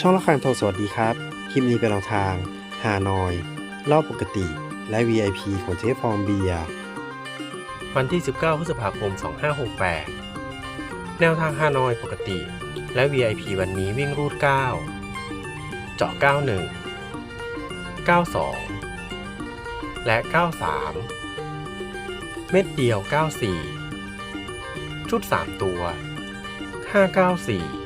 ช่องละครโทรสวัสดีครับ คลิปนี้เป็นแนวทางฮานอยรอบปกติ และ VIP ของเจ๊ฟองเบียร์วันที่ 19 พฤษภาคม 2568 แนวทางฮานอยปกติ และ VIP วันนี้วิ่งรูด 9 เจาะ 91 92 และ 93 เม็ดเดียว 94 ชุด 3 ตัว 594